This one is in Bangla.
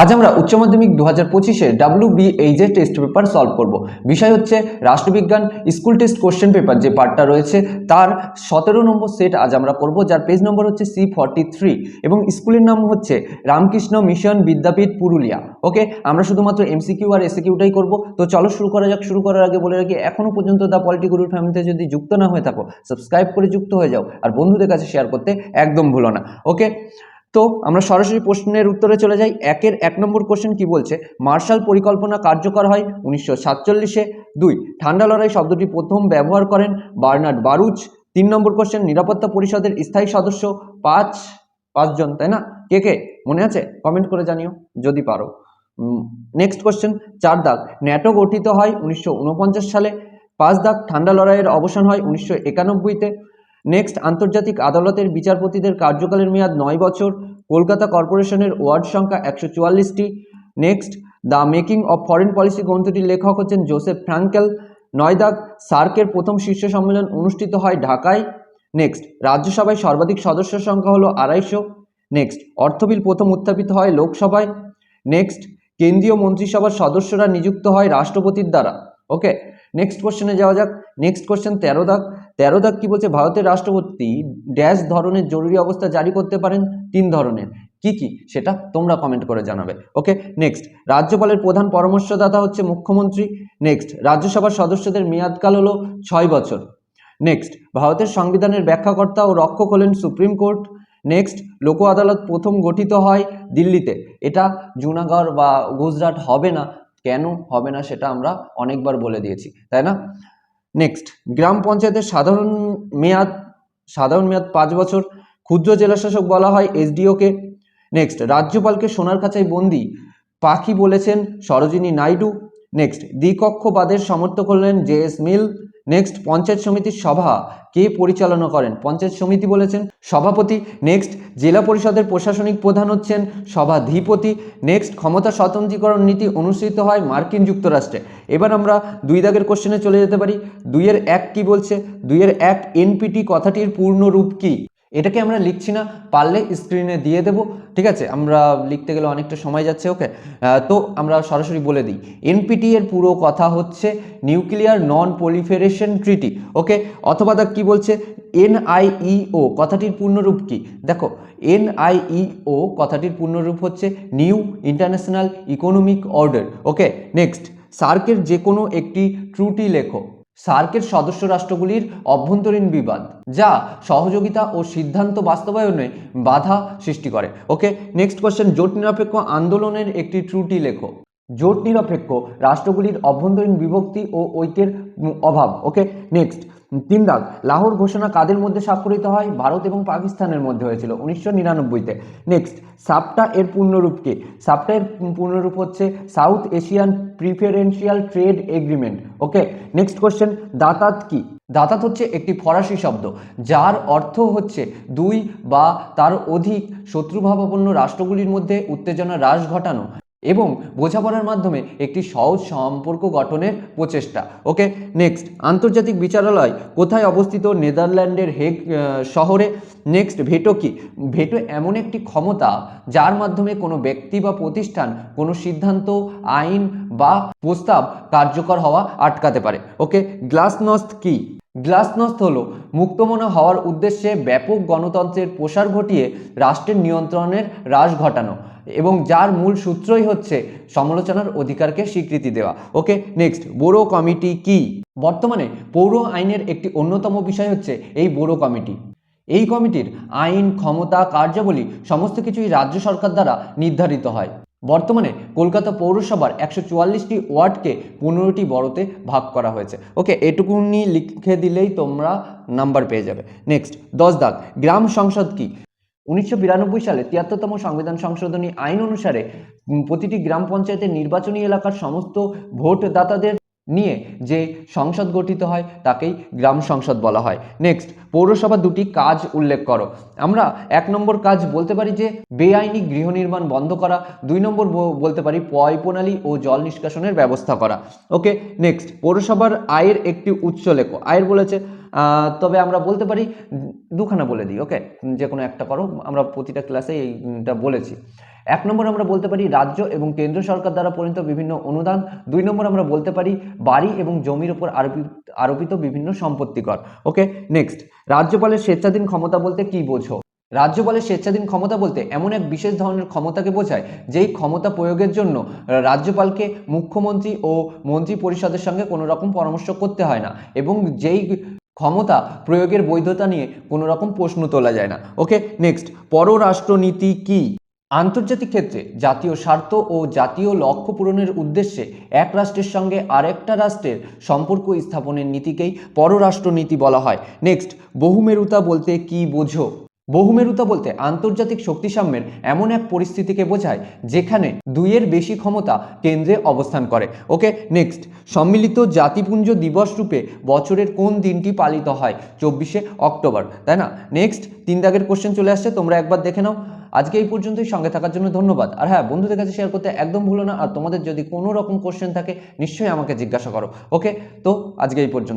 আজ আমরা উচ্চ মাধ্যমিক দু হাজার পঁচিশে W HS test paper solve করব। বিষয় হচ্ছে রাষ্ট্রবিজ্ঞান স্কুল টেস্ট কোশ্চেন পেপার যে পার্টটা রয়েছে, তার সতেরো নম্বর সেট আজ আমরা করব, যার পেজ নম্বর হচ্ছে সি ফর্টি থ্রি এবং স্কুলের নাম হচ্ছে রামকৃষ্ণ মিশন বিদ্যাপীঠ পুরুলিয়া। ওকে আমরা শুধুমাত্র এমসিকিউ আর এসিকিউটাই করব। তো চলো শুরু করা যাক, শুরু করার আগে বলে রাখি এখনও পর্যন্ত দ্য পলিটি গুরুর ফ্যামিলিতে যদি যুক্ত না হয়ে থাকো সাবস্ক্রাইব করে যুক্ত হয়ে যাও। আর বন্ধুদের কাছে শেয়ার করতে একদম ভুলো না। ওকে তো আমরা সরাসরি প্রশ্নের উত্তরে চলে যাই। একের এক নম্বর কোশ্চেন কি বলছে? মার্শাল পরিকল্পনা কার্যকর হয় উনিশশো সাতচল্লিশে। দুই, ঠান্ডা লড়াই শব্দটি প্রথম ব্যবহার করেন বার্নার্ড বারুচ। তিন নম্বর কোশ্চেন নিরাপত্তা পরিষদের স্থায়ী সদস্য পাঁচ, পাঁচজন, তাই না? কে কে? মনে আছে? কমেন্ট করে জানিও, যদি পারো। নেক্সট কোশ্চেন চার দাগ। ন্যাটো গঠিত হয় উনিশশো উনপঞ্চাশ সালে। পাঁচ দাগ ঠান্ডা লড়াইয়ের অবসান হয় উনিশশো একানব্বইতে। নেক্সট আন্তর্জাতিক আদালতের বিচারপতিদের কার্যকালের মেয়াদ নয় বছর। কলকাতা কর্পোরেশনের ওয়ার্ড সংখ্যা একশো চুয়াল্লিশটি। Next, the making of foreign policy গ্রন্থটির লেখক হচ্ছেন জোসেফ ফ্র্যাঙ্কেল নয় দাগ সার্কের প্রথম শীর্ষ সম্মেলন অনুষ্ঠিত হয় ঢাকায়। নেক্সট, রাজ্যসভায় সর্বাধিক সদস্য সংখ্যা হলো আড়াইশো। নেক্সট, অর্থবিল প্রথম উত্থাপিত হয় লোকসভায়। নেক্সট, কেন্দ্রীয় মন্ত্রিসভার সদস্যরা নিযুক্ত হয় রাষ্ট্রপতির দ্বারা। ওকে নেক্সট কোশ্চেনে যাওয়া যাক। নেক্সট কোশ্চেন তেরো দাগ। তেরো দাগ কি বলছে? ভারতের রাষ্ট্রপতি ড্যাশ ধরনের জরুরি অবস্থা জারি করতে পারেন তিন ধরনের। কি কি? সেটা তোমরা কমেন্ট করে জানাবে। ওকে নেক্সট রাজ্যপালের প্রধান পরামর্শদাতা হচ্ছে মুখ্যমন্ত্রী। নেক্সট রাজ্যসভার সদস্যদের মেয়াদকাল হলো ছয় বছর। নেক্সট ভারতের সংবিধানের ব্যাখ্যাকর্তা ও রক্ষক হলেন সুপ্রিম কোর্ট। নেক্সট লোক আদালত প্রথম গঠিত হয় দিল্লিতে। এটা জুনাগড় বা গুজরাট হবে না। কেন হবে না সেটা আমরা অনেকবার বলে দিয়েছি, তাই না? নেক্সট গ্রাম পঞ্চায়েতের সাধারণ মেয়াদ সাধারণ মেয়াদ পাঁচ বছর, ক্ষুদ্র জেলাশাসক বলা হয় এসডিওকে। নেক্সট রাজ্যপালকে সোনার খাঁচায় বন্দি, পাখি বলেছেন সরোজিনী নাইডু। নেক্সট দ্বিকক্ষবাদের সমর্থক হলেন J S Mill. Next panchayat সমিতির সভা কে পরিচালনা করেন? পঞ্চায়েত সমিতি বলেছেন সভাপতি। নেক্সট জেলা পরিষদের প্রশাসনিক প্রধান হচ্ছেন সভাধিপতি। নেক্সট ক্ষমতা স্বতন্ত্রীকরণ নীতি অনুষ্ঠিত হয় মার্কিন যুক্তরাষ্ট্রে। এবার আমরা দুই দাগের কোশ্চেনে চলে যেতে পারি। দুইয়ের এক কি বলছে? দুইয়ের এক এনপিটি কথাটির পূর্ণ রূপ কি? এটাকে আমরা লিখছি না, পারলে স্ক্রিনে দিয়ে দেব, ঠিক আছে? আমরা লিখতে গেলে অনেকটা সময় যাচ্ছে ওকে তো আমরা সরাসরি বলে দিই এনপিটি এর পুরো কথা হচ্ছে নিউক্লিয়ার নন পলিফেরেশন ট্রিটি ওকে অথবা দা কি বলছে? এনআইইও কথাটির পূর্ণরূপ কি? দেখো এনআইইও কথাটির পূর্ণরূপ হচ্ছে new international economic order okay next সার্কের যে কোনো একটি ত্রুটি লেখো। সার্কের সদস্য রাষ্ট্রগুলির অভ্যন্তরীণ বিবাদ, যা সহযোগিতা ও সিদ্ধান্ত বাস্তবায়নে বাধা সৃষ্টি করে। ওকে নেক্সট কোয়েশ্চেন জোট নিরপেক্ষ আন্দোলনের একটি ত্রুটি লেখো। জোট নিরপেক্ষ, রাষ্ট্রগুলির অভ্যন্তরীণ বিভক্তি ও ঐক্যের অভাব। ওকে নেক্সট তিন দাগ, লাহোর ঘোষণা কাদের মধ্যে স্বাক্ষরিত হয়? ভারত এবং পাকিস্তানের মধ্যে হয়েছিল উনিশশো নিরানব্বইতে। নেক্সট সাপটা এর পূর্ণরূপ কি? সাপটা এর পূর্ণরূপ হচ্ছে south Asian preferential trade agreement. Okay next question দাতাত কি? দাতাত হচ্ছে একটি ফরাসি শব্দ, যার অর্থ হচ্ছে দুই বা তার অধিক শত্রুভাবাপন্ন রাষ্ট্রগুলির মধ্যে উত্তেজনা হ্রাস ঘটানো। এবং বোঝাপড়ার মাধ্যমে একটি সহজ সম্পর্ক গঠনের প্রচেষ্টা। ওকে, নেক্সট, আন্তর্জাতিক বিচারালয় কোথায় অবস্থিত? নেদারল্যান্ডের হেগ শহরে। নেক্সট, ভেটো কি? ভেটো এমন একটি ক্ষমতা যার মাধ্যমে কোনো ব্যক্তি বা প্রতিষ্ঠান, কোনো সিদ্ধান্ত, আইন বা প্রস্তাব কার্যকর হওয়া আটকাতে পারে। ওকে, গ্লাসনস্ত কি? গ্লাসনস্ত হলো, মুক্তমনা হওয়ার উদ্দেশ্যে ব্যাপক গণতন্ত্রের প্রসার ঘটিয়ে রাষ্ট্রের নিয়ন্ত্রণের হ্রাস ঘটানো। এবং যার মূল সূত্রই হচ্ছে সমালোচনার অধিকারকে স্বীকৃতি দেওয়া। ওকে নেক্সট বোরো কমিটি কি? বর্তমানে পৌর আইনের একটি অন্যতম বিষয় হচ্ছে এই বোরো কমিটি। এই কমিটির আইন, ক্ষমতা, কার্যাবলী সমস্ত কিছুই রাজ্য সরকার দ্বারা নির্ধারিত হয়। বর্তমানে কলকাতা পৌরসভার একশো চুয়াল্লিশটি ওয়ার্ডকে পনেরোটি বড়তে ভাগ করা হয়েছে। ওকে, এটুকুনি লিখে দিলেই তোমরা নাম্বার পেয়ে যাবে। নেক্সট দশ দাগ, গ্রাম সংসদ কি? উনিশশো বিরানব্বই সালে তিয়াত্তরতম সংবিধান সংশোধনী আইন অনুসারে প্রতিটি গ্রাম পঞ্চায়েতের নির্বাচনী এলাকার সমস্ত ভোটদাতাদের নিয়ে যে সংসদ গঠিত হয় তাকেই গ্রাম সংসদ বলা হয়। নেক্সট পৌরসভা দুটি কাজ উল্লেখ করো। আমরা এক নম্বর কাজ বলতে পারি যে বেআইনি গৃহ নির্মাণ বন্ধ করা, দুই নম্বর বলতে পারি পয় প্রণালী ও জল নিষ্কাশনের ব্যবস্থা করা। ওকে নেক্সট পৌরসভার আয়ের একটি উৎস লেখো। আয়ের বলেছে তবে আমরা বলতে পারি দুখানা বলে দিই ওকে যে কোনো একটা করো, আমরা প্রতিটা ক্লাসে এইটা বলেছি। এক নম্বর আমরা বলতে পারি রাজ্য এবং কেন্দ্র সরকার দ্বারা পরিণত বিভিন্ন অনুদান। দুই নম্বর আমরা বলতে পারি বাড়ি এবং জমির উপর আরোপিত আরোপিত বিভিন্ন সম্পত্তি কর। Okay, next. রাজ্যপালের স্বেচ্ছাধীন ক্ষমতা বলতে কি বোঝো? রাজ্যপালের স্বেচ্ছাধীন ক্ষমতা বলতে এমন এক বিশেষ ধরনের ক্ষমতাকে বোঝায়, যেই ক্ষমতা প্রয়োগের জন্য রাজ্যপালকে মুখ্যমন্ত্রী ও মন্ত্রী পরিষদের সঙ্গে কোনো রকম পরামর্শ করতে হয় না এবং যেই ক্ষমতা প্রয়োগের বৈধতা নিয়ে কোনো রকম প্রশ্ন তোলা যায় না। Okay, next. পররাষ্ট্রনীতি কি? আন্তর্জাতিক ক্ষেত্রে জাতীয় স্বার্থ ও জাতীয় লক্ষ্য পূরণের উদ্দেশ্যে এক রাষ্ট্রের সঙ্গে আরেকটা রাষ্ট্রের সম্পর্ক স্থাপনের নীতিকেই পররাষ্ট্রনীতি বলা হয়। নেক্সট বহুমেরুতা বলতে কি বোঝো? বহুমেরুতা বলতে আন্তর্জাতিক শক্তিসাম্যের এমন এক পরিস্থিতিকে বোঝায় যেখানে দুইয়ের বেশি ক্ষমতা কেন্দ্রে অবস্থান করে। ওকে নেক্সট সম্মিলিত জাতিপুঞ্জ দিবস রূপে বছরের কোন দিনটি পালিত হয়? চব্বিশে অক্টোবর, তাই না? নেক্সট তিন দাগের কোশ্চেন চলে আসছে, তোমরা একবার দেখে নাও। আজকে এই পর্যন্তই। সঙ্গে থাকার জন্য ধন্যবাদ। আর হ্যাঁ বন্ধুদের কাছে শেয়ার করতে একদম ভুলো না। আর তোমাদের যদি কোনো রকম কোশ্চেন থাকে, নিশ্চয়ই আমাকে জিজ্ঞাসা করো। ওকে তো আজকে এই পর্যন্ত।